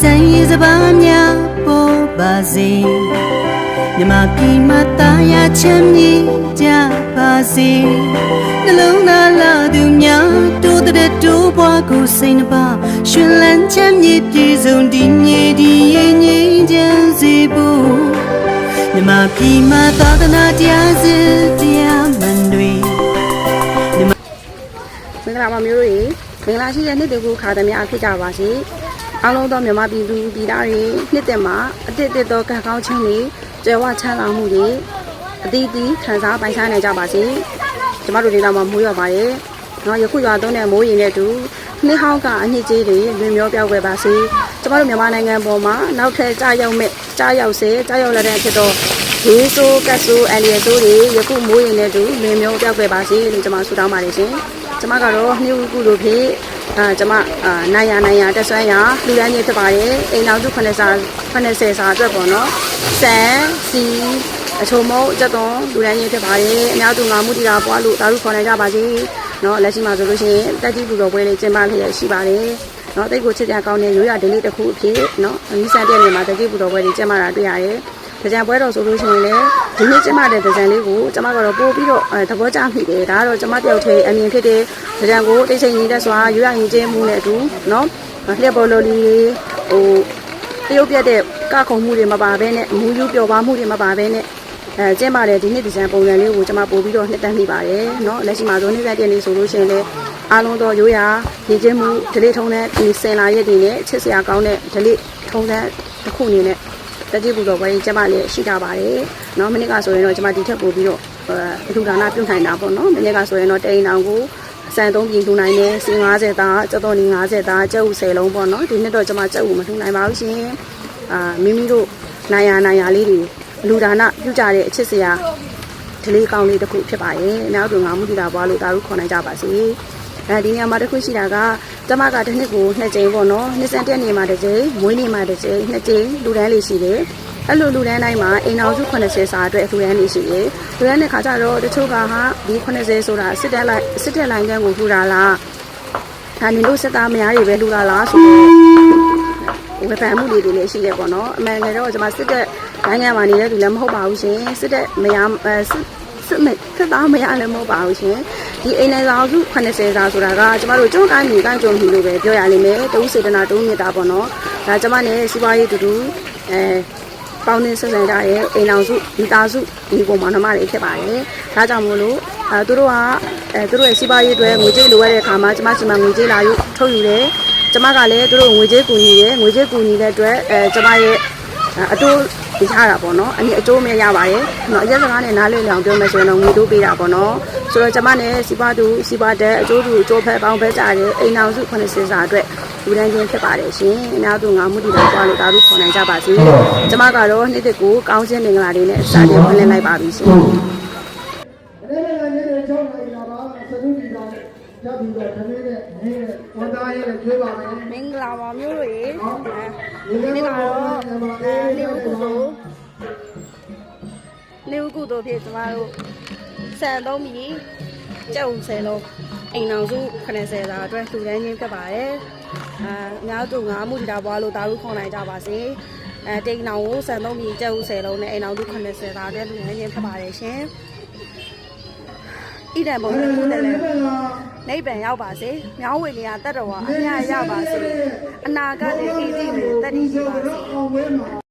ဆန်းရည်စပါးများပေါ်ပါစေမြမပြည်မှာတာယာချမ်းမြေကြပါစေနှလုံးသားလာသူများတိုးတဲ့တိုးပွားကိုစိတ်နှပါရှင်လန်းချမ်းမြေပြေဆုံးဒီမြေဒီရဲ့ငြိမ်းချမ်းစေဖို့မြမပြည်မှာသာသနာတရားစစ်တရားမှန်တွေမင်္ဂလာပါမျိုးတွေမင်္ဂလာရှိတဲ့နှစ်တကူခါသမ ्या ဖြစ်ကြပါစေ အားလုံးသောမြန်မာပြည်သူပြည်သားတွေနှစ်သက်မှာအတစ်တစ်သောကံကောင်းခြင်းတွေကြွယ်ဝချမ်းသာမှုတွေအသီးသီးခံစားပိုင်ဆိုင်နိုင်ကြပါစေကျမတို့ဒေသမှာမိုးရွာပါတယ်နော်ယခုရွာသွန်းတဲ့မိုးရင်နဲ့အတူနှစ်ဟောင်းကအနှစ်ကြီးတွေလွင်မျောပြောက်ွယ်ပါစေကျမတို့မြန်မာနိုင်ငံပေါ်မှာနောက်ထပ်ကြာရောက်မဲ့ကြာရောက်စေကြာရောက်လာတဲ့အဖြစ်တော့ ရေဆိုးကတ်ဆိုးအန်လျက်ဆိုးတွေယခုမိုးရင်လည်းတူလင်မျိုးပြောက်ပဲပါစေလို့ကျွန်မဆုတောင်းပါတယ်ရှင်ကျွန်မကတော့နှိဝကုလိုဖြစ်အာကျွန်မအာနိုင်ရနိုင်ရတက်ဆွမ်းရလူတိုင်းချင်းဖြစ်ပါတယ်အိမ်တော်စု90စာ90စာအတွက်ပေါ့နော်စံစီအချုံမုတ်ကြက်သွန်လူတိုင်းချင်းဖြစ်ပါတယ်အများသူငါမှုတီတာပွားလို့ဒါတို့ခေါ်နိုင်ကြပါစေနော်လက်ရှိမှာဆိုလို့ရှိရင်တက်ကြီးပူတော်ပွဲလေးကျင်းပလျက်ရှိပါတယ်နော်တိတ်ကိုချစ်ကြကောင်းတဲ့ရိုးရာဒင်းလေးတစ်ခုအဖြစ်နော်အမိစံတဲ့နေမှာတက်ကြီးပူတော်ပွဲလေးကျင်းပတာတွေ့ရတယ် ဒကြံပွဲတော်ဆိုလို့ရှိရင်လည်းဒီနေ့ကျမတဲ့ဒကြံလေးကိုကျမကတော့ပို့ပြီးတော့အဲသဘောကျမိတယ်ဒါကတော့ကျမတယောက်တည်းအမြင်ဖြစ်တဲ့ဒကြံကိုတိတ်ဆိတ်နေတဲ့စွာရွရရင်ချင်းမှုနဲ့အတူเนาะလျက်ပေါ်လိုလီဟိုတရုတ်ပြတ်တဲ့ကခုံမှုတွေမပါဘဲနဲ့မူယူပျော်ပါမှုတွေမပါဘဲနဲ့အဲကျင်းပါတယ်ဒီနေ့ဒီဇိုင်းပုံစံလေးကိုကျွန်မပို့ပြီးတော့နှစ်သက်မိပါတယ်เนาะလက်ရှိမှာဇုံနေသက်တဲ့နေ့ဆိုလို့ရှိရင်လည်းအားလုံးသောရိုးရာရည်ကျင်းမှုဒလိထုံးတဲ့ဒီစင်လာရက်တွေနဲ့ချစ်စရာကောင်းတဲ့ဒလိထုံးတဲ့တစ်ခုအနေနဲ့ တတိပူတော်ပွဲကျမလည်းရှိတာပါတယ်เนาะမနေ့ကဆိုရင်တော့ကျမဒီထက်ပိုပြီးတော့အထူဒါနပြုတ်နိုင်တာပေါ့နော်မနေ့ကဆိုရင်တော့တိန်တောင်ကိုစံသုံးပြင်ထူနိုင်တယ်စီ90သားကျတော့နေ90သားကျုပ်10လုံးပေါ့နော်ဒီနှစ်တော့ကျမကျုပ်မထူနိုင်ပါဘူးရှင်အာမိမိတို့နိုင်ရနိုင်ရလေးတွေလူဒါနပြုကြတဲ့အချစ်စရာဒီလေးကောင်းလေးတစ်ခုဖြစ်ပါရဲ့အများသူငါမှုတိတာပွားလို့ဒါတို့ခေါ်နိုင်ကြပါစေ အဲဒီနေရာမှာတစ်ခုရှိတာကကျမကတစ်နှစ်ကိုနှစ်ကြိမ်ပေါ့နော်နှစ်စံတက်နေမှာတစ်ကြိမ်မွေးနေမှာတစ်ကြိမ်နှစ်ကြိမ်လူတန်းလေးရှိတယ်အဲ့လိုလူတန်းတိုင်းမှာအိမ်အောင်စု80စာအတွက်လူတန်းလေးရှိတယ်လူတန်းတဲ့ခါကျတော့တချို့ကဟာဒီ80ဆိုတာစစ်တက်လိုက်စစ်တက်လိုင်းကန်းကိုထူတာလားဒါနေလို့စစ်သားမယားတွေပဲလူတာလားဆိုတော့ဝေဖန်မှုလေးတွေလည်းရှိတယ်ပေါ့နော်အမှန်တကယ်တော့ကျွန်မစစ်တက်နိုင်ငံမှာနေတဲ့သူလည်းမဟုတ်ပါဘူးရှင်စစ်တက်မယားအဲ စစ်စစ်မဲ့သက်သားမရလည်းမဟုတ်ပါဘူးရှင်ဒီအိမ်နယ်ဆောင်စု80စာဆိုတာကကျမတို့ကျွန်းကိုင်းမြေကိုင်းကြုံပြီလို့ပဲပြောရလိမ့်မယ်တူးစေတနာတူးမြတ်တာပေါ့နော်ဒါကျမနဲ့စီးပွားရေးတူတူအဲပေါင်းနေဆက်ဆံကြတဲ့အိမ်အောင်စုမိသားစုဒီပုံမှာနှမလေးဖြစ်ပါတယ်ဒါကြောင့်မို့လို့အဲသူတို့ကအဲသူတို့ရဲ့စီးပွားရေးအတွက်ငွေကြေးလိုအပ်တဲ့အခါမှာကျမစီမံငွေကြေးလာယူထုတ်ယူတယ်ကျမကလည်းသူတို့ငွေကြေးကူညီတယ်ငွေကြေးကူညီတဲ့အတွက်အဲကျမရဲ့အတိုး ပေးထားတာပေါ့နော်အဲ့ဒီအကျိုးမဲ့ရပါတယ်နော်အရက်စကားနဲ့နားလည်အောင်ပြောမယ်ဆိုရင်တော့ငွေတိုးပေးတာပေါ့နော်ဆိုတော့ကျမနဲ့စီပွားသူစီပွားတဲ့အကျိုးသူအကျိုးဖက်ပေါင်းဖက်ကြတဲ့အိမ်အောင်စု80စာအတွက်လူတိုင်းချင်းဖြစ်ပါတယ်ရှင်အများသူငါမှုတီတော်ကြွားလို့ဒါတို့ခေါ်နိုင်ကြပါစေကျမကတော့နှစ်သက်ကိုကောင်းခြင်းမင်္ဂလာတွေနဲ့စာတင်ဝင်လင်းလိုက်ပါပြီရှင်အဲ့ဒါလည်းညနေ6နာရီလာပါဆလူတီတော်ရပ်ပြီးတော့ခမင်းနဲ့မင်းနဲ့ဝန်သားရဲ့ကျွေးပါမယ်မင်္ဂလာပါမျိုးတို့ရေဒီနေ့ကတော့ဒီနေ့ကတော့ ကုသိုလ်ဖြစ်ကျမတို့ဆန်သုံးပြီးကြောက်ဆယ်လုံးအိမ်အောင်စု80သာအတွက်လူတန်းချင်းဖြစ်ပါတယ်အာအများသူငါမှုတီတာပွားလို့တာလူခေါ်နိုင်ကြပါစေအဲတိန်အောင်ကိုဆန်သုံးပြီးကြောက်ဆယ်လုံးနဲ့အိမ်အောင်စု80သာအတွက်လူတန်းချင်းဖြစ်ပါတယ်ရှင်ဣဒံပုံနဲ့ခုတယ်လဲနိဗ္ဗာန်ရောက်ပါစေ။မြောင်းဝေနေရတတ်တော်ဝါအမြတ်ရပါစေ။အနာကလည်းအေးသေးတယ်တတ်တည်ရှိပါစေ။အောင်ဝဲမှာ